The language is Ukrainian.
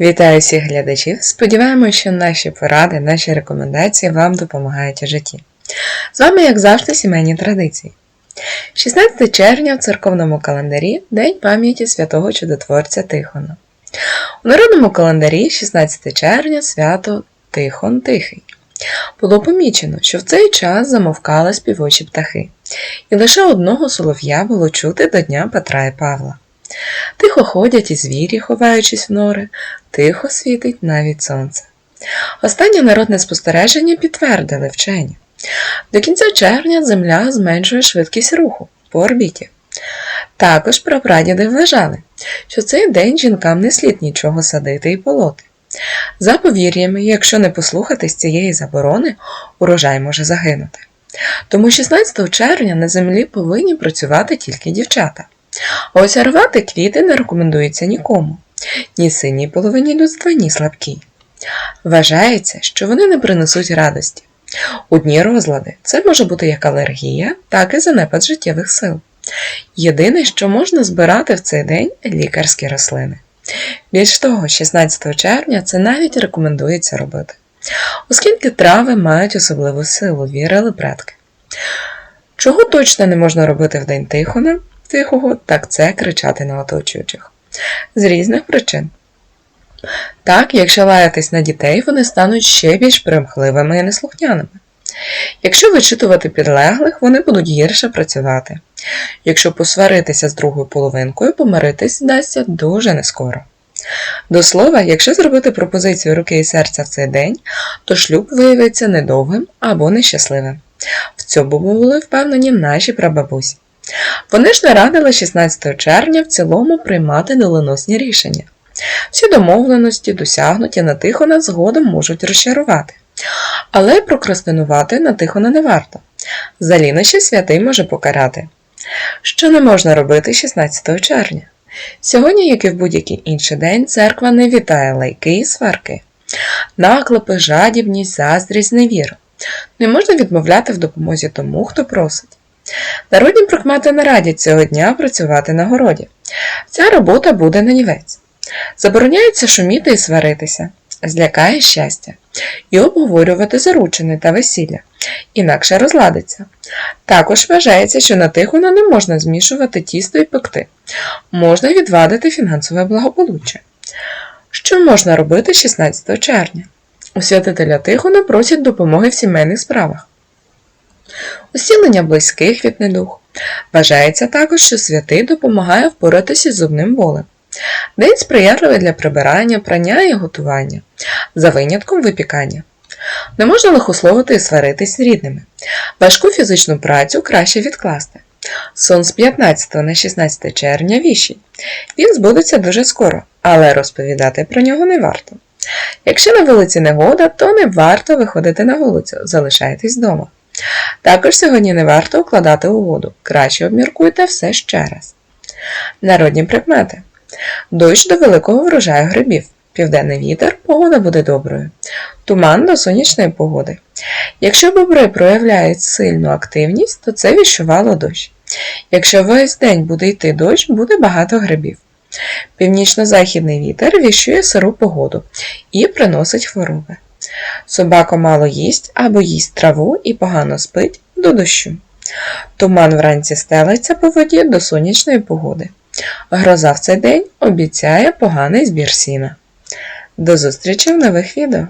Вітаю всіх глядачів! Сподіваємося, що наші поради, наші рекомендації вам допомагають у житті. З вами, як завжди, сімейні традиції. 16 червня в церковному календарі День пам'яті святого чудотворця Тихона. У народному календарі 16 червня свято Тихон Тихий. Було помічено, що в цей час замовкали співочі птахи, і лише одного солов'я було чути до Дня Петра і Павла. Тихо ходять і звірі, ховаючись в нори, тихо світить навіть сонце. Останнє народне спостереження підтвердили вчені. До кінця червня Земля зменшує швидкість руху по орбіті. Також прапрадіди вважали, що цей день жінкам не слід нічого садити і полоти. За повір'ями, якщо не послухатись цієї заборони, урожай може загинути. Тому 16 червня на землі повинні працювати тільки дівчата. Ось рвати квіти не рекомендується нікому, ні синій половині людства, ні слабкій. Вважається, що вони не принесуть радості. У дні розлади це може бути як алергія, так і занепад життєвих сил. Єдине, що можна збирати в цей день лікарські рослини. Більш того, 16 червня це навіть рекомендується робити, оскільки трави мають особливу силу, вірили предки. Чого точно не можна робити в день Тихона, тихого, так це кричати на оточуючих. З різних причин. Так, якщо лаятись на дітей, вони стануть ще більш примхливими і неслухняними. Якщо вичитувати підлеглих, вони будуть гірше працювати. Якщо посваритися з другою половинкою, помиритись вдасться дуже нескоро. До слова, якщо зробити пропозицію руки і серця в цей день, то шлюб виявиться недовгим або нещасливим. В цьому були впевнені наші прабабусі. Вони ж не радили 16 червня в цілому приймати доленосні рішення. Всі домовленості, досягнуті на Тихона, згодом можуть розчарувати. Але прокрастинувати на Тихона не варто. За лінощі святий може покарати. Що не можна робити 16 червня? Сьогодні, як і в будь-який інший день, церква не вітає лайки і сварки. Наклепи, жадібність, заздрість, невіру. Не можна відмовляти в допомозі тому, хто просить. Народні прикмети не радять цього дня працювати на городі. Ця робота буде нанівець. Забороняється шуміти і сваритися, злякає щастя, і обговорювати заручини та весілля, інакше розладиться. Також вважається, що на Тихона не можна змішувати тісто і пекти, можна відвадити фінансове благополуччя. Що можна робити 16 червня? У святителя Тихона просять допомоги в сімейних справах. Усілення близьких від недух. Вважається також, що святий допомагає впоратися з зубним болем. День сприятливий для прибирання, прання і готування, за винятком випікання. Не можна лихословити і сваритись з рідними. Важку фізичну працю краще відкласти. Сон з 15 на 16 червня віщий. Він збудеться дуже скоро, але розповідати про нього не варто. Якщо на вулиці негода, то не варто виходити на вулицю, залишайтесь вдома. Також сьогодні не варто укладати угоду, краще обміркуйте все ще раз. Народні прикмети. Дощ до великого врожаю грибів. Південний вітер, погода буде доброю. Туман до сонячної погоди. Якщо бобри проявляють сильну активність, то це віщувало дощ. Якщо весь день буде йти дощ, буде багато грибів. Північно-західний вітер віщує сиру погоду і приносить хвороби. Собака мало їсть або їсть траву і погано спить до дощу. Туман вранці стелиться по воді до сонячної погоди. Гроза в цей день обіцяє поганий збір сіна. До зустрічі в нових відео!